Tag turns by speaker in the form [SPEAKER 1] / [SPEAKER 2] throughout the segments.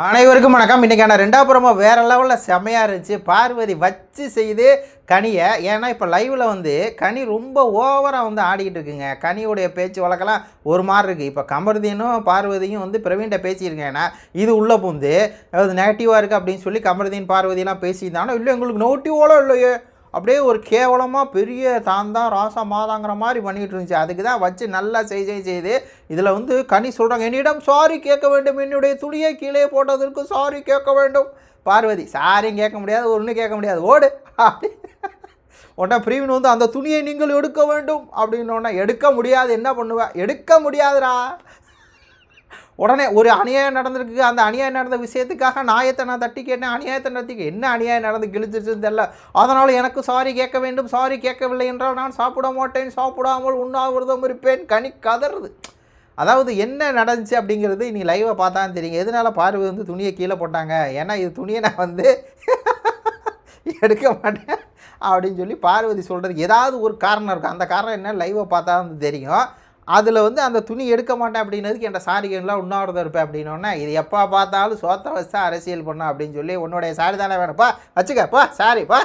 [SPEAKER 1] அனைவருக்கும் வணக்கம். இன்றைக்கான ரெண்டாப்புறமாக வேறு லெவலில் செமையாக இருந்துச்சு. பார்வதி வச்சு செய்து கனியை ஏன்னா இப்போ லைவில் வந்து கனி ரொம்ப ஓவராக வந்து ஆடிக்கிட்டு இருக்குங்க. கனியுடைய பேச்சு வழக்கெல்லாம் ஒரு மாதிரி இருக்குது இப்போ கமருதீனும் பார்வதியும் வந்து பிரவீன்கிட்ட பேசியிருக்கேன். ஏன்னா இது உள்ளே பூந்து அது நெகட்டிவாக இருக்குது அப்படின்னு சொல்லி கமருதீன் பார்வதியெலாம் பேசியிருந்தாங்கன்னா இல்லை எங்களுக்கு நோட்டிவோலாம் இல்லையே. அப்படியே ஒரு கேவலமாக பெரிய தான் தான் ராசா மாதாங்கிற மாதிரி பண்ணிகிட்டு இருந்துச்சு. அதுக்கு தான் வச்சு நல்லா செய் செய்து இதில் வந்து கனி சொல்கிறாங்க என்னிடம் சாரி கேட்க வேண்டும். என்னுடைய துணியை கீழே போட்டதற்கு சாரி கேட்க வேண்டும். பார்வதி சாரியும் கேட்க முடியாது ஒன்றும் கேட்க முடியாது. ஓடு. அப்படி உடனே பிரவீன் வந்து அந்த துணியை நீங்கள் எடுக்க வேண்டும். அப்படின்னோடனே எடுக்க முடியாது. என்ன பண்ணுவேன் எடுக்க முடியாதுடா. உடனே ஒரு அநியாயம் நடந்திருக்கு. அந்த அநியாயம் நடந்த விஷயத்துக்காக நாயத்தை நான் தட்டி கேட்டேன். அநியாயத்தை நடத்தி என்ன அநியாயம் நடந்து கிழிச்சிருச்சுன்னு தெரியல. அதனால் எனக்கு சாரி கேட்க வேண்டும். சாரி கேட்கவில்லை என்றால் நான் சாப்பிட மாட்டேன். சாப்பிடாமல் உண்ணாவிரதம் இருப்பேன். கனி கதறுது. அதாவது என்ன நடந்துச்சு அப்படிங்கிறது நீ லைவை பார்த்தா தெரியுங்க தெரியும். எதனால பார்வை வந்து துணியை கீழே போட்டாங்க? ஏன்னா இது துணியை நான் வந்து எடுக்க மாட்டேன் அப்படின்னு சொல்லி பார்வதி சொல்கிறது ஏதாவது ஒரு காரணம் இருக்கும். அந்த காரணம் என்ன? லைவை பார்த்தா வந்து தெரியும். அதில் வந்து அந்த துணி எடுக்க மாட்டேன் அப்படின்னதுக்கு என் சாரிகள்லாம் உண்ணாவிரதம் இருப்பேன் அப்படின்னோடனே இது எப்போ பார்த்தாலும் சோத்த வச்சு அரசியல் பண்ண அப்படின்னு சொல்லி உன்னுடைய சாரி தானே வேணும்ப்பா வச்சுக்கப்பா சாரிப்பா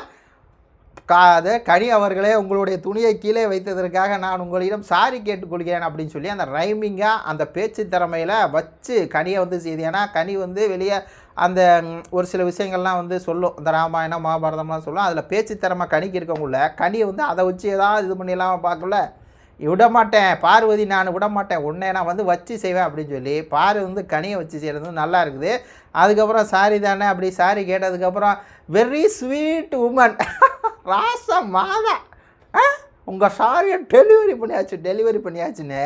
[SPEAKER 1] கா அதை கனி அவர்களே உங்களுடைய துணியை கீழே வைத்ததற்காக நான் உங்களிடம் சாரி கேட்டுக்கொள்கிறேன் அப்படின்னு சொல்லி அந்த ரைமிங்காக அந்த பேச்சு திறமையில் வச்சு கனியை வந்து செய்து ஏன்னா கனி வந்து வெளியே அந்த ஒரு சில விஷயங்கள்லாம் வந்து சொல்லும். இந்த ராமாயணம் மகாபாரதம்லாம் சொல்லும். அதில் பேச்சு திறமை கனிக்கு இருக்கவங்கள கனியை வந்து அதை வச்சு ஏதாவது இது பண்ணிடலாம் பார்க்கல. விட மாட்டேன் பார்வதி நான் விட மாட்டேன் உன்னை நான் வந்து வச்சு செய்வேன் அப்படின்னு சொல்லி பாரு வந்து கனியை வச்சு செய்கிறது நல்லா இருக்குது. அதுக்கப்புறம் சாரி தானே அப்படி சாரி கேட்டதுக்கப்புறம் வெரி ஸ்வீட் உமன் ராச மாதா. உங்கள் சாரியை டெலிவரி பண்ணியாச்சு டெலிவரி பண்ணியாச்சுன்னு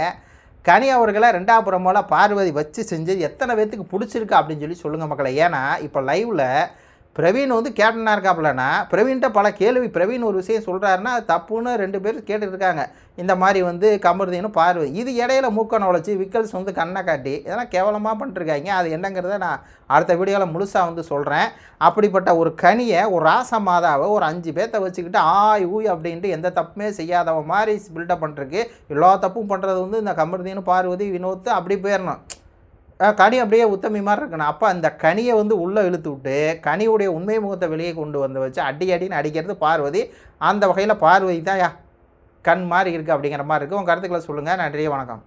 [SPEAKER 1] கனி அவர்களை ரெண்டாவது போல் பார்வதி வச்சு செஞ்சது எத்தனை பேர்த்துக்கு பிடிச்சிருக்கு அப்படின்னு சொல்லி சொல்லுங்கள் மக்களை. ஏன்னா இப்போ லைவில் பிரவீன் வந்து கேப்டனாக இருக்காப்புலனா பிரவீன்கிட்ட பல கேள்வி பிரவீன் ஒரு விஷயம் சொல்கிறாருன்னா அது தப்புன்னு ரெண்டு பேர் கேட்டுருக்காங்க இந்த மாதிரி வந்து கமருதீனு பார்வை. இது இடையில மூக்கனை உழைச்சி விக்கல்ஸ் வந்து கண்ணை காட்டி இதெல்லாம் கேவலமாக பண்ணிட்டுருக்காங்க. அது என்னங்கிறத நான் அடுத்த வீடியோவில் முழுசாக வந்து சொல்கிறேன் அப்படிப்பட்ட ஒரு கனியை ஒரு ராச மாதாவை ஒரு அஞ்சு பேர்த்த வச்சுக்கிட்டு ஆய் ஊய் அப்படின்ட்டு எந்த தப்புமே செய்யாதவ மாதிரி பில்டப் பண்ணிருக்கு எல்லா தப்பும் பண்ணுறது வந்து இந்த கமருதீனு பார்வதி வினோத்து அப்படி போயிடணும் கனி அப்படியே உத்தமி மாதிரி இருக்கணும். அப்போ அந்த கனியை வந்து உள்ளே இழுத்து விட்டு கனியுடைய உண்மை முகத்தை வெளியே கொண்டு வந்து வச்சு அடி அடின்னு அடிக்கிறது பார்வதி. அந்த வகையில் பார்வதி தான் யா கண் மாதிரி இருக்குது அப்படிங்கிற மாதிரி இருக்குது உங்கள் கருத்துக்களை சொல்லுங்கள் நன்றி வணக்கம்.